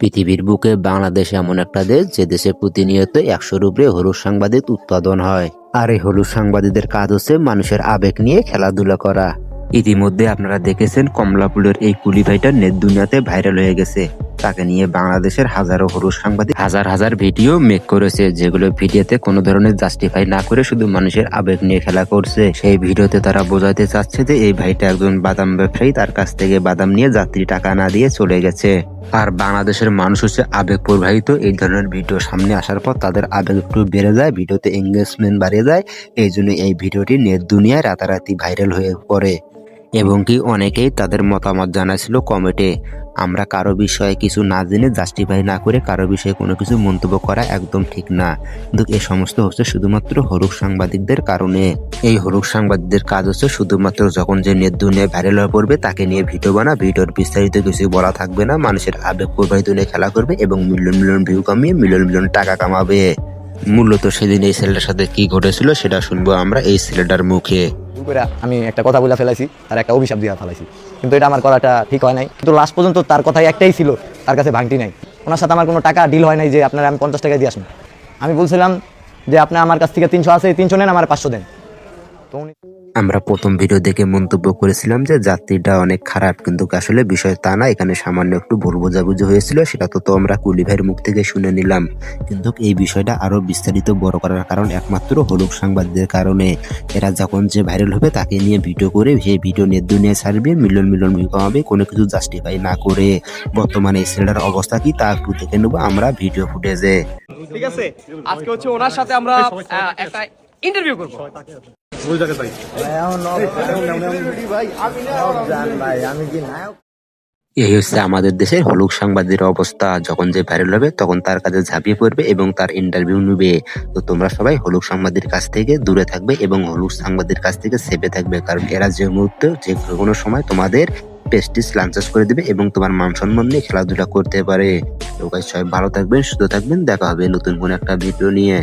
পৃথিবীর বুকে বাংলাদেশ এমন একটা দেশ যে দেশে প্রতিনিয়ত একশোর উপরে হলুদ সাংবাদিক উৎপাদন হয়। আর এই হলুদ সাংবাদিকদের কাজ হচ্ছে মানুষের আবেগ নিয়ে খেলাধুলা করা। ইতিমধ্যে আপনারা দেখেছেন কমলাপুলের এই কুলি ভাইটা নেট দুনিয়াতে ভাইরাল হয়ে গেছে। তাকে নিয়ে বাংলাদেশের হাজারো হলুদ সাংবাদিক হাজার হাজার ভিডিও মেক করেছে, যেগুলো ভিডিওতে কোনো ধরনের জাস্টিফাই না করে শুধু মানুষের আবেগ নিয়ে খেলা করছে। সেই ভিডিওতে তারা বোঝাতে চাচ্ছে যে এই ভাইটা একজন বাদাম ব্যবসায়ী, তার কাছ থেকে বাদাম নিয়ে যাত্রী টাকা না দিয়ে চলে গেছে। আর বাংলাদেশের মানুষ হচ্ছে আবেগ প্রবাহিত, এই ধরনের ভিডিও সামনে আসার পর তাদের আবেগ একটু বেড়ে যায়, ভিডিওতে এঙ্গেজমেন্ট বাড়িয়ে যায়। এই জন্য এই ভিডিওটি নেট দুনিয়ায় রাতারাতি ভাইরাল হয়ে পড়ে। এবং কি অনেকেই তাদের মতামত জানাছিল কমেন্টে আমরা কারও বিষয়ে কিছু না জেনে জাস্টিফাই না করে কারও বিষয়ে কোনো কিছু মন্তব্য করা একদম ঠিক না। কিন্তু এ সমস্ত হচ্ছে শুধুমাত্র হরুক সাংবাদিকদের কারণে। এই হরুক সাংবাদিকদের কাজ হচ্ছে শুধুমাত্র যখন যে নেট দুনিয়ায় ভাইরাল হয়ে পড়বে তাকে নিয়ে ভিডিও বানা, ভিডিওর বিস্তারিত কিছু বলা থাকবে না। মানুষের আবেগ প্রবাহিত নিয়ে খেলা করবে এবং মিলিয়ন মিলিয়ন ভিউ কামিয়ে মিলিয়ন মিলিয়ন টাকা কামাবে। মূলত সেদিন এই ছেলেটার সাথে কি ঘটেছিল সেটা শুনব আমরা এই ছেলেটার মুখে। করে আমি একটা কথা বলে ফেলাইছি তার একটা অভিশাপ দিয়ে ফেলাইছি। কিন্তু এটা আমার করাটা ঠিক হয় নাই। কিন্তু লাস্ট পর্যন্ত তার কথাই একটাই ছিল, তার কাছে ভাঙটি নাই। ওনার সাথে আমার কোনো টাকা ডিল হয় নাই যে আপনার আমি পঞ্চাশ টাকা দিয়ে আসুন আমি বলছিলাম যে আপনি আমার কাছ থেকে তিনশো আছে, তিনশো নেন, আমার পাঁচশো দেন। তো উনি আমরা প্রথম ভিডিও দেখে মন্তব্য করেছিলাম যে যাত্রীটা অনেক খারাপ, কিন্তু আসলে বিষয় তা না। এখানে সামান্য একটু ভুল বোঝাবুঝি হয়েছিল, সেটা তো তো আমরা কুলি ভাইয়ের মুখ থেকে শুনে নিলাম। কিন্তু এই বিষয়টা আরও বিস্তারিত বড় করার কারণ একমাত্র হলুক সাংবাদিকদের কারণে। এরা যখন যে ভাইরাল হবে তাকে নিয়ে ভিডিও করে, সেই ভিডিও নিয়ে দুনিয়া ছাড়বে মিলন মিলন ভিউ কমাবে কোনো কিছু জাস্টিফাই না করে। বর্তমানে এই ছেলেটার অবস্থা কি তা একটু দেখে নেব আমরা ভিডিও ফুটেজে ঠিক আছে, আজকে হচ্ছে ওনার সাথে আমরা একটা ইন্টারভিউ করব। এই হচ্ছে আমাদের দেশের হলুক সাংবাদিকের অবস্থা। যখন যে ভাইরাল হবে, তখন তার কাছে ঝাঁপিয়ে পড়বে এবং তার ইন্টারভিউ নেবে। তো তোমরা সবাই হলুক সাংবাদিকের কাছ থেকে দূরে থাকবে এবং হলুক সাংবাদিক কাছ থেকে সেভে থাকবে। কারণ এরা যে মুহূর্তে, যে কোনো সময় তোমাদের পেস্টিস লাঞ্চাস করে দেবে এবং তোমার মান সম্মান নিয়ে খেলাধুলা করতে পারে। তো সবাই ভালো থাকবেন, সুস্থ থাকবেন। দেখা হবে নতুন কোনো একটা ভিডিও নিয়ে।